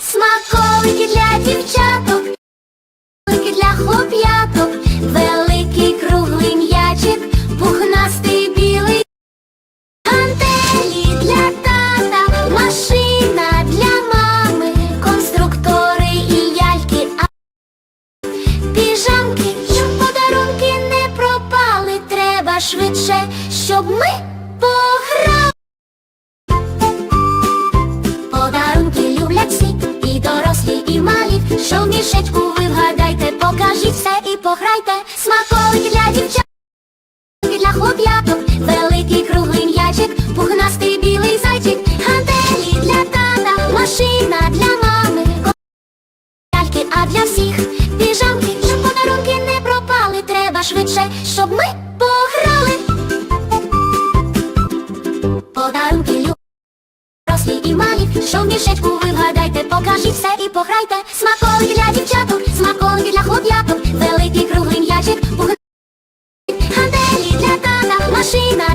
смаколики для дівчаток, смаколики для хлоп'яток, великий круглий м'ячик, пухнастий білий. Гантелі для тата, машина для мами, конструктори і ляльки, а піжамки, щоб подарунки не пропали, треба швидше, щоб ми пограли. Що мішечку ви вгадайте, покажіть все і пограйте. Смаколики для дівчат. Для хлоп'яток, великий круглий м'ячик, пухнастий білий зайчик, гантелі для тата, машина для мами, ляльки, а для всіх піжамки, щоб подарунки не пропали, треба швидше, щоб ми пограли. Подарунки люб... Рослі і малі, що в мішечку ви пограйте, смаколики для дівчаток, смаколики для хлоп'яток, великий круглий м'ячик, бух... Ганделі для тата, машина.